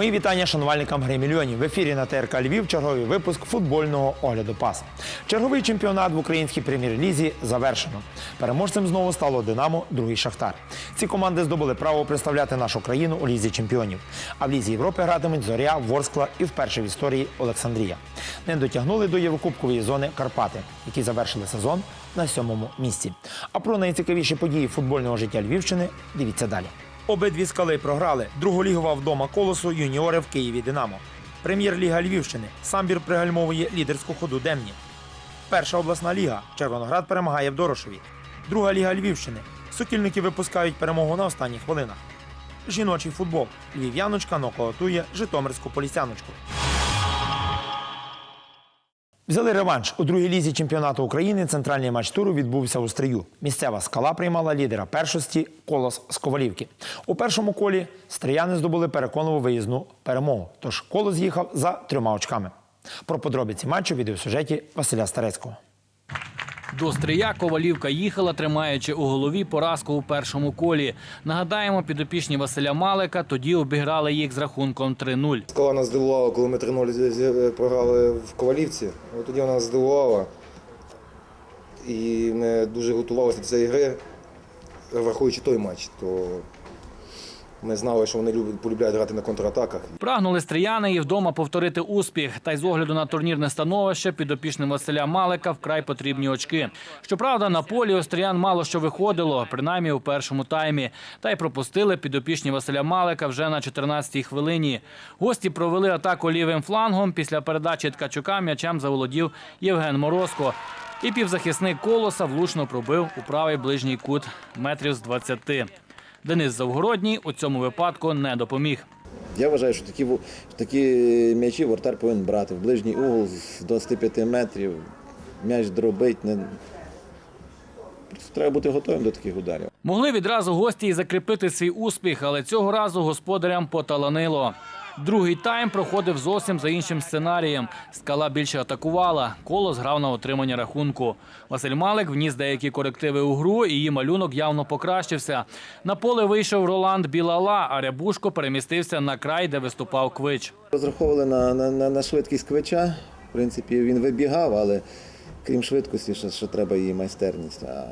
Мої вітання шанувальникам гри мільйонів. В ефірі на ТРК Львів черговий випуск футбольного огляду пас. Черговий чемпіонат в українській прем'єр-лізі завершено. Переможцем знову стало Динамо, другий Шахтар. Ці команди здобули право представляти нашу країну у лізі чемпіонів. А в лізі Європи гратимуть Зоря, Ворскла і вперше в історії Олександрія. Не дотягнули до Єврокубкової зони Карпати, які завершили сезон на сьомому місці. А про найцікавіші події футбольного життя Львівщини дивіться далі. Обидві скали програли. Друголігова вдома колосу юніори в Києві Динамо. Прем'єр-ліга Львівщини. Самбір пригальмовує лідерську ходу Демні. Перша обласна ліга. Червоноград перемагає в Дорошеві. Друга ліга Львівщини. Сокільники випускають перемогу на останніх хвилинах. Жіночий футбол. Львів'яночка нокаутує Житомирську полісяночку. Взяли реванш. У другій лізі чемпіонату України центральний матч туру відбувся у Стрию. Місцева скала приймала лідера першості Колос з Ковалівки. У першому колі стрияни здобули переконливу виїзну перемогу. Тож Колос з'їхав за трьома очками. Про подробиці матчу в відеосюжеті Василя Старецького. До Стрия Ковалівка їхала, тримаючи у голові поразку у першому колі. Нагадаємо, підопічні Василя Малика тоді обіграли їх з рахунком 3-0. Скала нас здивувала, коли ми 3-0 з- з- програли в Ковалівці. От тоді вона здивувала. І ми дуже готувалися до цієї гри, враховуючи той матч, то ми знали, що вони люблять, полюбляють грати на контратаках. Прагнули стріяни і вдома повторити успіх. Та й з огляду на турнірне становище підопічним Василя Малика вкрай потрібні очки. Щоправда, на полі у стріян мало що виходило, принаймні у першому таймі. Та й пропустили підопічні Василя Малика вже на 14-й хвилині. Гості провели атаку лівим флангом. Після передачі Ткачука м'ячем заволодів Євген Морозко. І півзахисник колоса влучно пробив у правий ближній кут метрів з 20. Денис Завгородній у цьому випадку не допоміг. Я вважаю, що такі, такі м'ячі вортар повинен брати в ближній угол з 25 метрів. М'яч дробить. Не... Треба бути готовим до таких ударів. Могли відразу гості і закріпити свій успіх, але цього разу господарям поталанило. Другий тайм проходив зовсім за іншим сценарієм. Скала більше атакувала. Колос грав на отримання рахунку. Василь Малик вніс деякі корективи у гру, її малюнок явно покращився. На поле вийшов Роланд Білала, а Рябушко перемістився на край, де виступав Квич. Розраховували на, на, на, на швидкість квича. В принципі, він вибігав, але крім швидкості, ще, ще треба її майстерність. А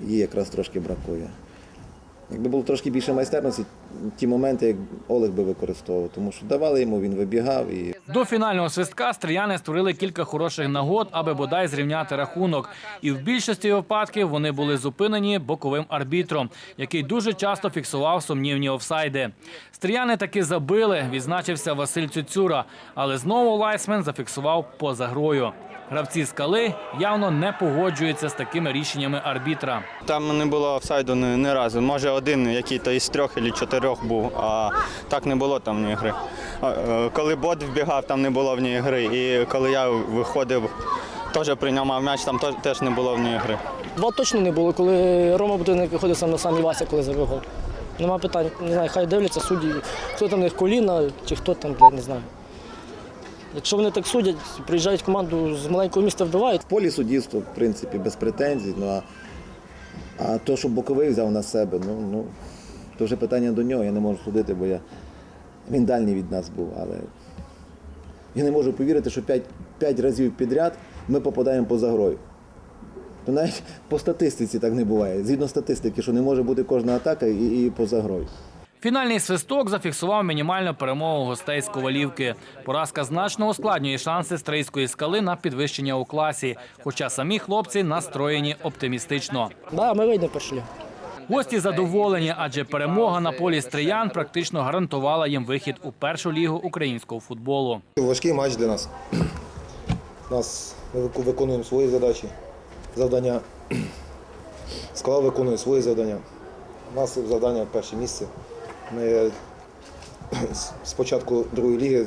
її якраз трошки бракує. Якби було трошки більше майстерності, ті моменти, як Олег би використовував, тому що давали йому, він вибігав і До фінального свистка стріяни створили кілька хороших нагод, аби бодай зрівняти рахунок. І в більшості випадків вони були зупинені боковим арбітром, який дуже часто фіксував сумнівні офсайди. Стріяни таки забили, відзначився Василь Цюцюра, але знову Лайсмен зафіксував поза грою. Гравці скали явно не погоджуються з такими рішеннями арбітра. Там не було офсайду ні, ні разу. Може один який-то із трьох або чотирьох був, а так не було там ні гри. Е, Коли бот вбігав, там не було в ній гри. І коли я виходив, теж приймав м'яч, там теж- не було в ній гри. Два точно не було, коли Рома Будинник виходив сам на сам і Вася, коли забив гол. Нема питань, не знаю, хай дивляться судді, хто там в них коліна, чи хто там, не знаю. Якщо вони так судять, приїжджають в команду з маленького міста вбивають. В полі суддівство, в принципі, без претензій. Ну, а, а то, що боковий взяв на себе, ну, ну, то вже питання до нього, я не можу судити, бо я, він дальній від нас був. Але я не можу повірити, що 5, 5 разів підряд ми попадаємо поза грою. То навіть по статистиці так не буває. Згідно статистики, що не може бути кожна атака і, і поза грою. Фінальний свисток зафіксував мінімальну перемогу гостей з Ковалівки. Поразка значно ускладнює шанси стрийської скали на підвищення у класі, хоча самі хлопці настроєні оптимістично. Да, ми вийдемо перші. Гості задоволені, адже перемога на полі стриян практично гарантувала їм вихід у першу лігу українського футболу. Важкий матч для нас. Нас ми виконуємо свої задачі, завдання. Скала виконує свої завдання. У нас завдання перше місце. Ми з- з початку другої ліги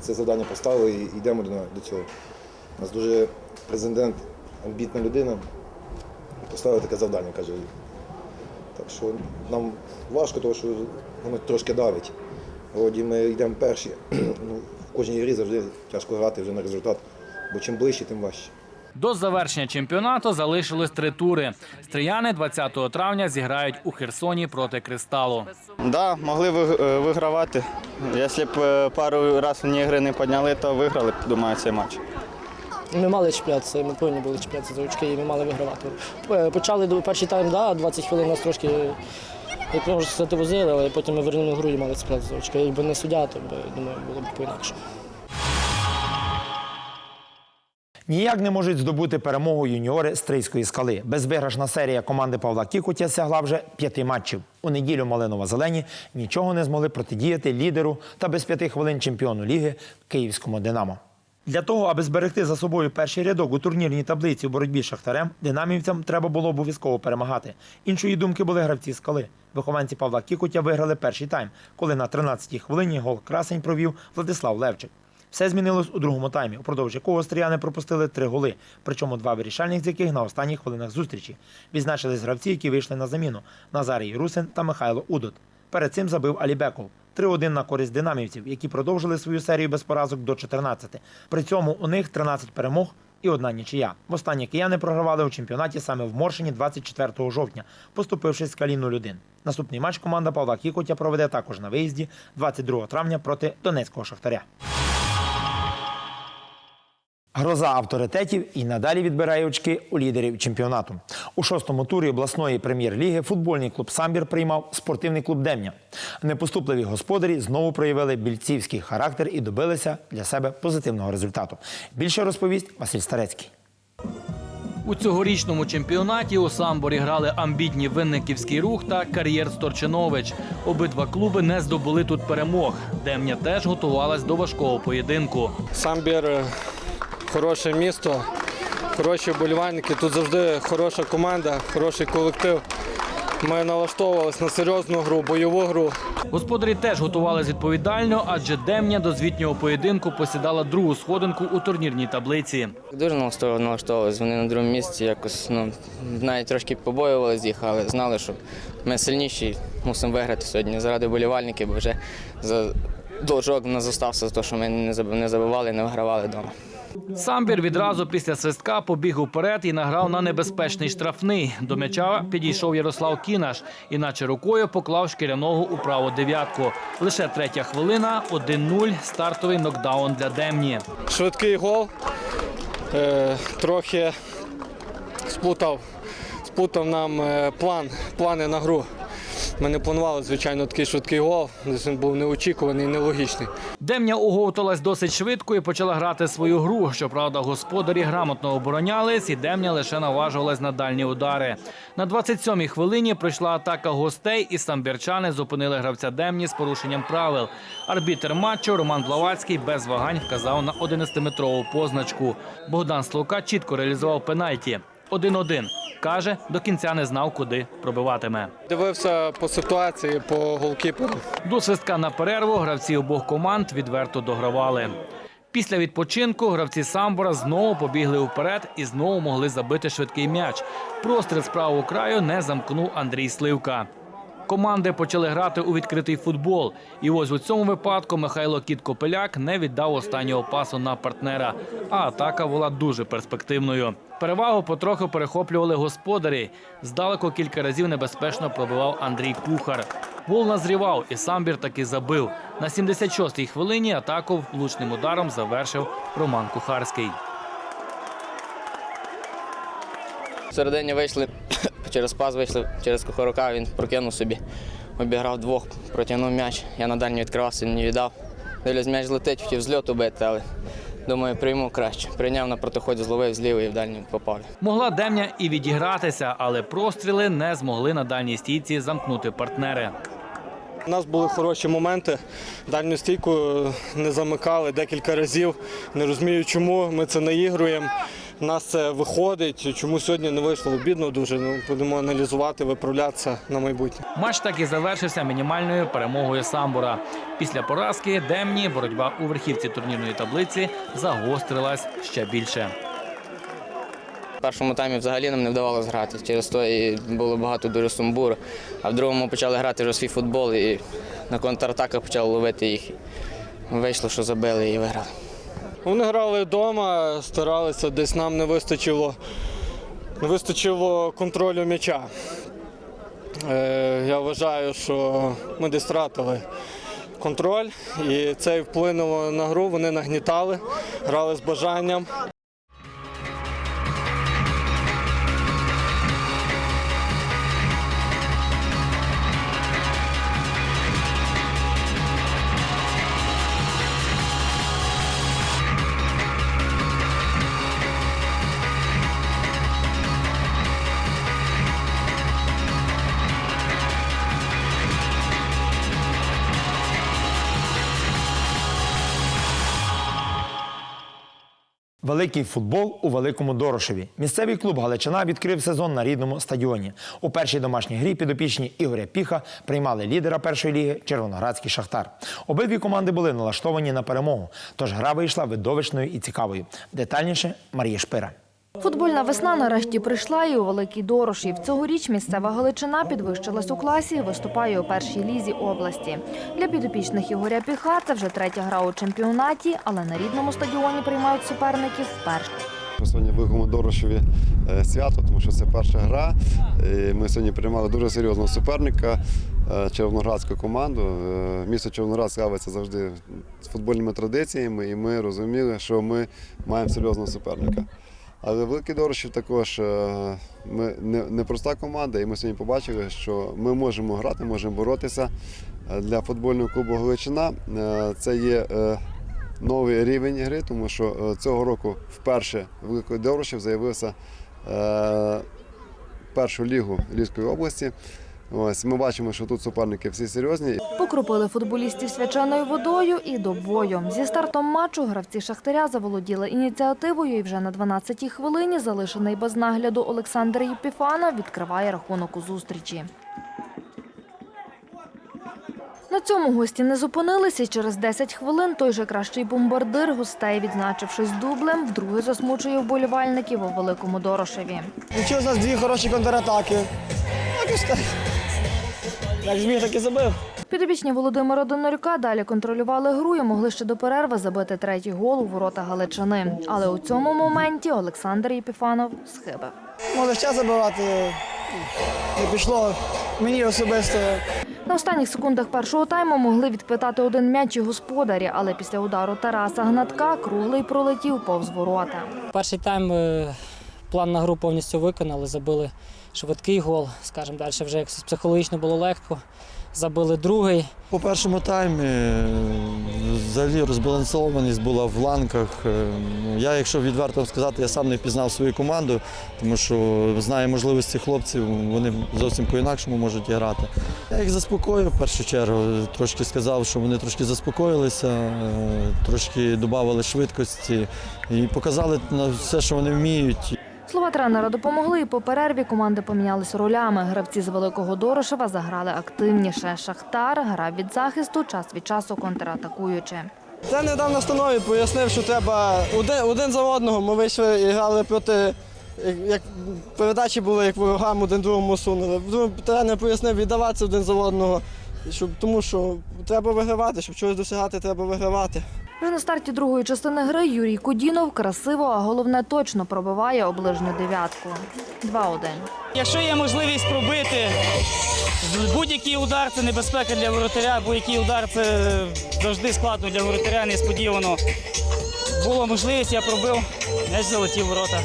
це завдання поставили і йдемо до цього. У нас дуже президент, амбітна людина, поставив таке завдання, каже. Так що нам важко, тому що воно трошки давить. Вроді ми йдемо перші. Ну, в кожній грі завжди тяжко грати вже на результат, бо чим ближче, тим важче. До завершення чемпіонату залишилось три тури. Стріяни 20 травня зіграють у Херсоні проти Кристалу. Да, могли е, вигравати. Якщо б е, пару разів ні гри не підняли, то виграли б, думаю, цей матч. Ми мали чіплятися, ми повинні були чіплятися за очки і ми мали вигравати. Е, Почали перший тайм, да, 20 хвилин нас трошки, як можна сказати, возили, але потім ми вернули гру і мали чіплятися за очки. Якби не суддя, то думаю, було б по-інакшому. Ніяк не можуть здобути перемогу юніори Стрийської скали. Безвиграшна серія команди Павла Кікутя сягла вже п'яти матчів. У неділю Малинова-Зелені нічого не змогли протидіяти лідеру та без п'яти хвилин чемпіону ліги Київському Динамо. Для того, аби зберегти за собою перший рядок у турнірній таблиці у боротьбі з шахтарем, динамівцям треба було обов'язково перемагати. Іншої думки були гравці скали. Вихованці Павла Кікутя виграли перший тайм, коли на 13-й хвилині гол красень провів Владислав Левчик. Все змінилось у другому таймі, упродовж якого стріяни пропустили три голи, причому два вирішальних з яких на останніх хвилинах зустрічі. Відзначились гравці, які вийшли на заміну Назарій Русин та Михайло Удот. Перед цим забив Алібеков. 3-1 на користь динамівців, які продовжили свою серію без поразок до 14. При цьому у них 13 перемог і одна нічия. Востаннє кияни програвали у чемпіонаті саме в Моршині 24 жовтня, поступившись скалі 0-1. Наступний матч команда Павла Кікотя проведе також на виїзді 22 травня проти Донецького Шахтаря. Гроза авторитетів і надалі відбирає очки у лідерів чемпіонату. У шостому турі обласної прем'єр-ліги футбольний клуб Самбір приймав спортивний клуб Демня. Непоступливі господарі знову проявили більцівський характер і добилися для себе позитивного результату. Більше розповість Василь Старецький. У цьогорічному чемпіонаті у самборі грали амбітні Винниківський рух та кар'єр Сторчинович. Обидва клуби не здобули тут перемог. Демня теж готувалась до важкого поєдинку. Самбір хороше місто, хороші вболівальники. Тут завжди хороша команда, хороший колектив. Ми налаштовувалися на серйозну гру, бойову гру. Господарі теж готувались відповідально, адже Демня до звітнього поєдинку посідала другу сходинку у турнірній таблиці. Дуже налаштовували, налаштовувалися. Вони на другому місці якось ну, навіть трошки побоювалися їх, але знали, що ми сильніші, мусимо виграти сьогодні заради болівальників, бо вже за должок в нас зостався за те, що ми не заб- не забивали, не вигравали вдома. Самбір відразу після свистка побіг уперед і награв на небезпечний штрафний. До м'яча підійшов Ярослав Кінаш, іначе рукою поклав шкіряного у праву дев'ятку. Лише третя хвилина, 1-0, стартовий нокдаун для Демні. Швидкий гол. Е, трохи спутав, спутав нам е, план, плани на гру. Ми не планували, звичайно, такий швидкий гол. Він був неочікуваний, нелогічний. Демня оговталась досить швидко і почала грати свою гру. Щоправда, господарі грамотно оборонялись, і Демня лише наважувалась на дальні удари. На 27-й хвилині прийшла атака гостей, і самбірчани зупинили гравця Демні з порушенням правил. Арбітер матчу Роман Блавацький без вагань вказав на 11-метрову позначку. Богдан Слука чітко реалізував пенальті. 1-1. Каже, до кінця не знав, куди пробиватиме. Дивився по ситуації, по голкіперу. До свистка на перерву гравці обох команд відверто догравали. Після відпочинку гравці Самбора знову побігли вперед і знову могли забити швидкий м'яч. Простріл з правого краю не замкнув Андрій Сливка. Команди почали грати у відкритий футбол. І ось у цьому випадку Михайло Кіт Копеляк не віддав останнього пасу на партнера. А атака була дуже перспективною. Перевагу потроху перехоплювали господарі. Здалеку кілька разів небезпечно пробивав Андрій Кухар. Гол назрівав, і самбір таки забив. На 76-й хвилині атаку влучним ударом завершив Роман Кухарський. Всередині вийшли, через пас вийшли, через Кухарука, він прокинув собі, обіграв двох, протягнув м'яч. Я на дальній відкривався, не віддав. Дивлюсь, м'яч летить, хотів зльоту бити, але думаю, прийму краще. Прийняв на протиході, зловив з лівої і в дальню попав. Могла Демня і відігратися, але простріли не змогли на дальній стійці замкнути партнери. У нас були хороші моменти. Дальню стійку е, не замикали декілька разів. Не розумію, чому ми це наігруємо. У нас це виходить. Чому сьогодні не вийшло обідно дуже. Ну, будемо аналізувати, виправлятися на майбутнє. Матч так і завершився мінімальною перемогою Самбура. Після поразки Демні боротьба у верхівці турнірної таблиці загострилась ще більше. В першому таймі взагалі нам не вдавалося грати. Через то і було багато дуже сумбуру. А в другому почали грати вже свій футбол і на контратаках почали ловити їх. Вийшло, що забили і виграли. Вони грали вдома, старалися, десь нам не вистачило, не вистачило контролю м'яча. Е, я вважаю, що ми десь втратили контроль, і це вплинуло на гру. Вони нагнітали, грали з бажанням. Великий футбол у Великому Дорошеві. Місцевий клуб Галичина відкрив сезон на рідному стадіоні. У першій домашній грі підопічні Ігоря Піха приймали лідера першої ліги Червоноградський Шахтар. Обидві команди були налаштовані на перемогу, тож гра вийшла видовищною і цікавою. Детальніше Марія Шпира. Футбольна весна нарешті прийшла і у Великий Дорошів. Цьогоріч місцева Галичина підвищилась у класі і виступає у першій лізі області. Для підопічних Ігоря Піха це вже третя гра у чемпіонаті, але на рідному стадіоні приймають суперників вперше. Сьогодні в Дорошеві е, свято, тому що це перша гра. І Ми сьогодні приймали дуже серйозного суперника, е, червоноградську команду. Е, Місто Червоноград славиться завжди з футбольними традиціями, і ми розуміли, що ми маємо серйозного суперника. Але Великий Дорошів також е, ми не, не проста команда, і ми сьогодні побачили, що ми можемо грати, можемо боротися. Е, Для футбольного клубу Галичина е, це є новий рівень гри, тому що цього року вперше Великий Дорошів заявився першу лігу Львівської області. Ось ми бачимо, що тут суперники всі серйозні. Покропили футболістів свяченою водою і до бою. Зі стартом матчу гравці Шахтаря заволоділи ініціативою і вже на 12-й хвилині залишений без нагляду Олександр Єпіфанов відкриває рахунок у зустрічі. На цьому гості не зупинилися і через 10 хвилин той же кращий бомбардир гостей, відзначившись дублем, вдруге засмучує вболівальників у Великому Дорошеві. Відчув з нас дві хороші контратаки. Так. Як зміг, так і забив. Підопічні Володимира Донорюка далі контролювали гру і могли ще до перерви забити третій гол у ворота Галичини. Але у цьому моменті Олександр Єпіфанов схибив. Може ще забивати. Не пішло мені особисто. На останніх секундах першого тайму могли відпитати один м'яч і господарі, але після удару Тараса Гнатка круглий пролетів повз ворота. Перший тайм е, план на гру повністю виконали, забили швидкий гол. Скажімо, далі вже якось психологічно було легко. Забили другий. По першому таймі е, взагалі розбалансованість була в ланках. Е, ну, Я, якщо відверто сказати, я сам не впізнав свою команду, тому що знаю можливості хлопців, вони зовсім по-інакшому можуть грати. Я їх заспокоїв в першу чергу. Трошки сказав, що вони трошки заспокоїлися, е, трошки додавали швидкості і показали на все, що вони вміють. Слова тренера допомогли, і по перерві команди помінялися ролями. Гравці з Великого Дорошева заграли активніше. Шахтар грав від захисту, час від часу контратакуючи. Це не дав настанові, пояснив, що треба один, один за одного. Ми вийшли і грали проти. Як передачі були, як ворогам один другому сунули. Тренер пояснив віддаватися один за одного, щоб, тому що треба вигравати, щоб чогось досягати, треба вигравати. Вже на старті другої частини гри Юрій Кудінов красиво, а головне точно пробиває оближню дев'ятку. 2-1. Якщо є можливість пробити, будь-який удар це небезпека для воротаря, будь-який удар це завжди складно для воротаря, несподівано. Була можливість, я пробив, м'яч залетів ворота.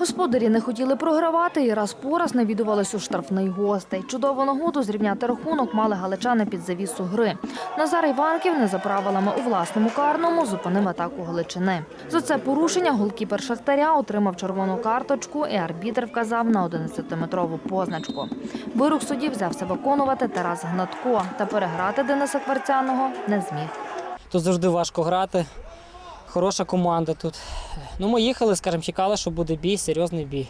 Господарі не хотіли програвати і раз по раз навідувались у штрафний гостей. Чудову нагоду зрівняти рахунок мали галичани під завісу гри. Назар Іванків не за правилами у власному карному зупинив атаку Галичини. За це порушення голкіпер Шахтаря отримав червону карточку і арбітр вказав на 11-метрову позначку. Вирок судді взявся виконувати Тарас Гнатко та переграти Дениса Кварцяного не зміг. Тут завжди важко грати. Хороша команда тут. Ну, ми їхали, скажімо, чекали, що буде бій, серйозний бій.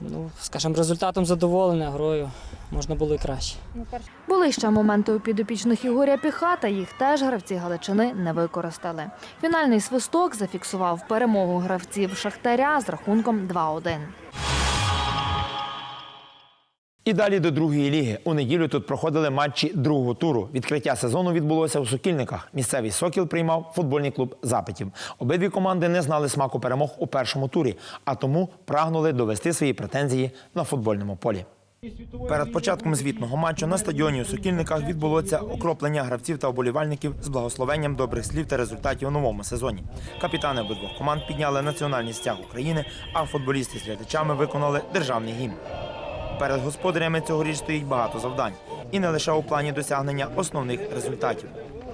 Ну, скажімо, результатом задоволення грою можна було і краще. Були ще моменти у підопічних Ігоря Піхата. їх теж гравці Галичини не використали. Фінальний свисток зафіксував перемогу гравців Шахтаря з рахунком 2-1. І далі до другої ліги. У неділю тут проходили матчі другого туру. Відкриття сезону відбулося у Сокільниках. Місцевий Сокіл приймав футбольний клуб Запитів. Обидві команди не знали смаку перемог у першому турі, а тому прагнули довести свої претензії на футбольному полі. Перед початком звітного матчу на стадіоні у Сокільниках відбулося окроплення гравців та оболівальників з благословенням добрих слів та результатів у новому сезоні. Капітани обидвох команд підняли національний стяг України, а футболісти з глядачами виконали державний гімн. Перед господарями цьогоріч стоїть багато завдань, і не лише у плані досягнення основних результатів.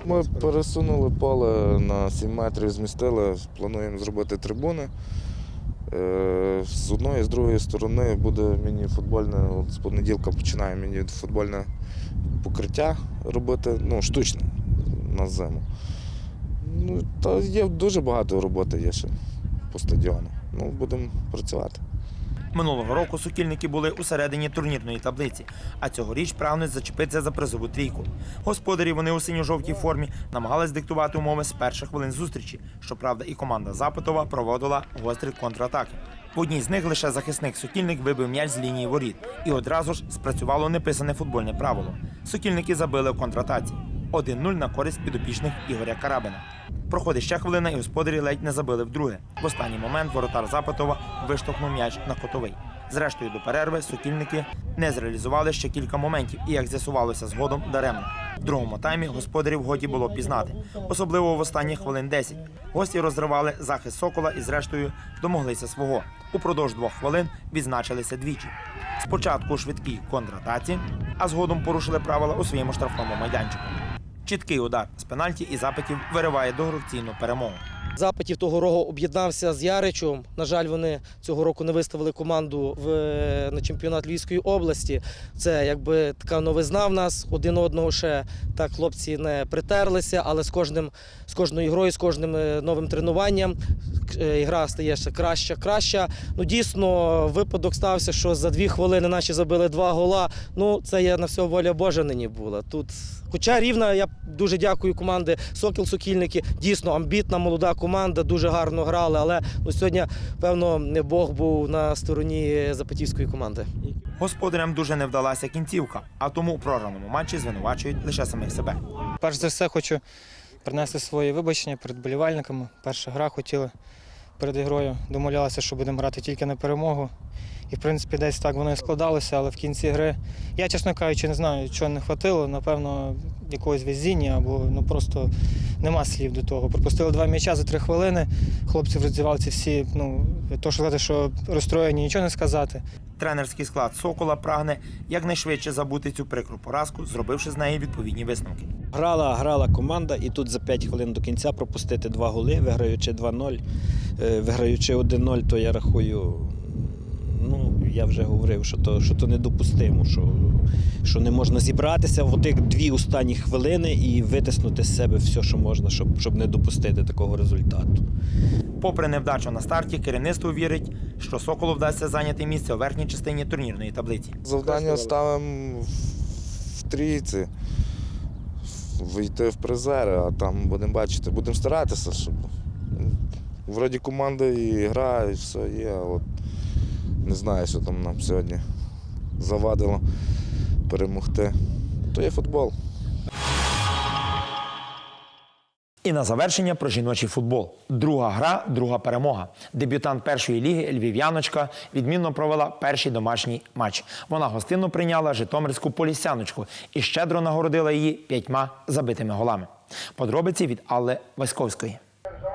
Ми пересунули поле на 7 метрів, змістили, плануємо зробити трибуни. Е, З одної з другої сторони буде міні-футбольне, з понеділка починаємо міні-футбольне покриття робити, ну, штучне на зиму. Ну, та є дуже багато роботи є ще по стадіону. Ну, будемо працювати. Минулого року сокільники були у середині турнірної таблиці, а цьогоріч прагнуть зачепитися за призову трійку. Господарі вони у синьо-жовтій формі намагались диктувати умови з перших хвилин зустрічі. Щоправда, і команда Запитова проводила гострі контратаки. В одній з них лише захисник Сокільник вибив м'яч з лінії воріт, і одразу ж спрацювало неписане футбольне правило. Сокільники забили в контратаці. 1-0 на користь підопічних Ігоря Карабина. Проходить ще хвилина, і господарі ледь не забили вдруге. В останній момент воротар Запитова виштовхнув м'яч на котовий. Зрештою, до перерви сокільники не зреалізували ще кілька моментів, і як з'ясувалося згодом, даремно. В другому таймі господарів годі було пізнати, особливо в останні хвилин 10. Гості розривали захист сокола і, зрештою, домоглися свого. Упродовж двох хвилин відзначилися двічі. Спочатку у швидкій контратаці, а згодом порушили правила у своєму штрафному майданчику. Чіткий удар з пенальті і запитів вириває довгоцінну перемогу. Запитів того року об'єднався з Яричем. На жаль, вони цього року не виставили команду в, на чемпіонат Львівської області. Це якби така новизна в нас. Один одного ще так хлопці не притерлися, але з кожним з кожною грою, з кожним е, новим тренуванням е, гра стає ще краща, краща. Ну дійсно, випадок стався, що за дві хвилини наші забили два гола. Ну це є на все воля Божа нині була. Тут, хоча рівна, я дуже дякую команди Сокіл Сокільники. Дійсно амбітна молода команда, дуже гарно грали. Але ну, сьогодні, певно, не Бог був на стороні Запотівської команди. Господарям дуже не вдалася кінцівка, а тому у програному матчі звинувачують лише самих себе. Перш за все хочу принести свої вибачення перед болівальниками. Перша гра хотіли перед ігрою. Домовлялися, що будемо грати тільки на перемогу. І, в принципі, десь так воно і складалося, але в кінці гри я, чесно кажучи, не знаю, чого не хватило. Напевно, якогось везіння або ну просто нема слів до того. Пропустили два м'яча за три хвилини. Хлопці в роздівалці всі, ну, то що сказати, що розстроєні, нічого не сказати. Тренерський склад Сокола прагне якнайшвидше забути цю прикру поразку, зробивши з неї відповідні висновки. Грала, грала команда, і тут за 5 хвилин до кінця пропустити два голи, виграючи 2-0, е, виграючи 1-0, то я рахую. Я вже говорив, що то, що то недопустимо, що, що не можна зібратися в тих дві останні хвилини і витиснути з себе все, що можна, щоб, щоб не допустити такого результату. Попри невдачу на старті, керівництво вірить, що Соколу вдасться зайняти місце у верхній частині турнірної таблиці. Завдання ставимо в- в трійці, вийти в призери, а там будемо бачити, будемо старатися, щоб вроді команда і гра, і все є. От не знаю, що там нам сьогодні завадило перемогти. То є футбол. І на завершення про жіночий футбол. Друга гра, друга перемога. Дебютант першої ліги Львів'яночка відмінно провела перший домашній матч. Вона гостинно прийняла Житомирську полісяночку і щедро нагородила її п'ятьма забитими голами. Подробиці від Алли Васьковської.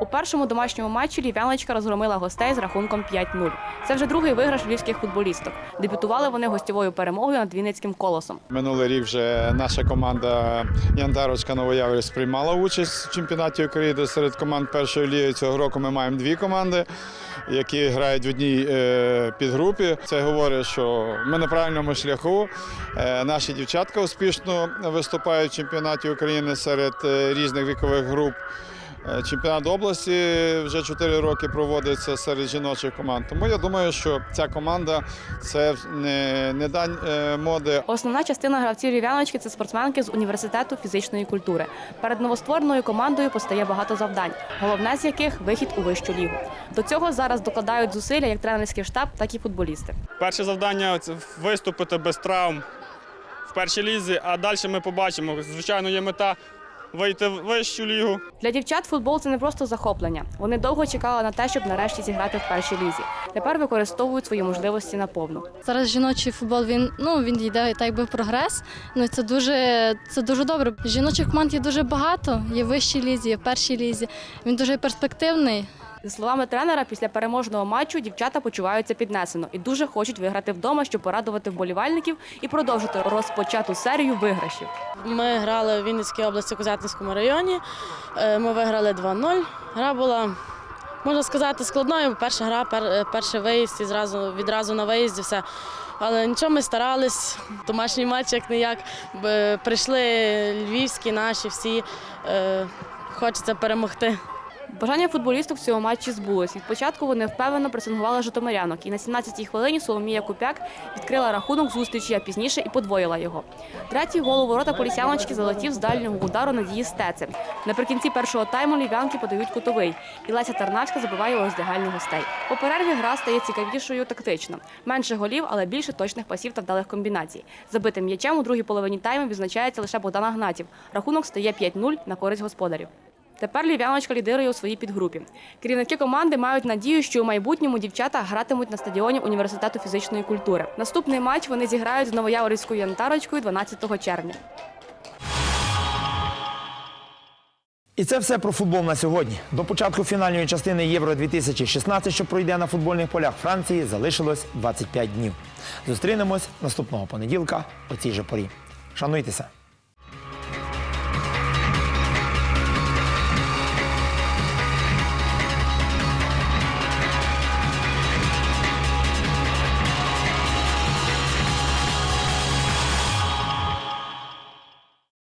У першому домашньому матчі лів'яночка розгромила гостей з рахунком 5-0. Це вже другий виграш львівських футболісток. Дебютували вони гостєвою перемогою над Вінницьким колосом. Минулий рік вже наша команда Яндарочка Новояворівськ приймала участь в чемпіонаті України серед команд першої ліги. Цього року ми маємо дві команди, які грають в одній е, підгрупі. Це говорить, що ми на правильному шляху. Е, Наші дівчатка успішно виступають в чемпіонаті України серед е, різних вікових груп. Е, Чемпіонат області вже 4 роки проводиться серед жіночих команд. Тому я думаю, що ця команда це не, не дань е, моди, Основна частина гравців Лів'яночки це спортсменки з університету фізичної культури. Перед новоствореною командою постає багато завдань, головне з яких вихід у вищу лігу. До цього зараз докладають зусилля як тренерський штаб, так і футболісти. Перше завдання це виступити без травм в першій лізі, а далі ми побачимо. Звичайно, є мета вийти в вищу лігу. Для дівчат футбол це не просто захоплення. Вони довго чекали на те, щоб нарешті зіграти в першій лізі. Тепер використовують свої можливості наповну. Зараз жіночий футбол він ну він йде так якби в прогрес. Ну це дуже це дуже добре. Жіночих команд є дуже багато. Є в вищій лізі, є в першій лізі. Він дуже перспективний. За словами тренера, після переможного матчу дівчата почуваються піднесено і дуже хочуть виграти вдома, щоб порадувати вболівальників і продовжити розпочату серію виграшів. Ми грали в Вінницькій області, Козятинському районі. Е, Ми виграли 2-0. Гра була, можна сказати, складною. Перша гра, пер- перший виїзд і зразу, відразу на виїзді все. Але нічого ми старались. Домашній матч як не як. Прийшли львівські наші всі. Е, Хочеться перемогти. Бажання футболісток в цьому матчі збулось. Від початку вони впевнено пресингували житомирянок. І на 17-й хвилині Соломія Купяк відкрила рахунок зустрічі, а пізніше і подвоїла його. Третій гол у ворота полісяночки залетів з дальнього удару Надії Стеци. Наприкінці першого тайму лів'янки подають кутовий. І Леся Тарнавська забиває у роздягальні гостей. По перерві гра стає цікавішою тактично. Менше голів, але більше точних пасів та вдалих комбінацій. Забитим м'ячем у другій половині тайму відзначається лише Богдан Агнатів. Рахунок стає 5-0 на користь господарів. Тепер Лів'яночка лідирує у своїй підгрупі. Керівники команди мають надію, що у майбутньому дівчата гратимуть на стадіоні університету фізичної культури. Наступний матч вони зіграють з Новояворівською янтарочкою 12 червня. І це все про футбол на сьогодні. До початку фінальної частини Євро 2016, що пройде на футбольних полях Франції, залишилось 25 днів. Зустрінемось наступного понеділка о цій же порі. Шануйтеся!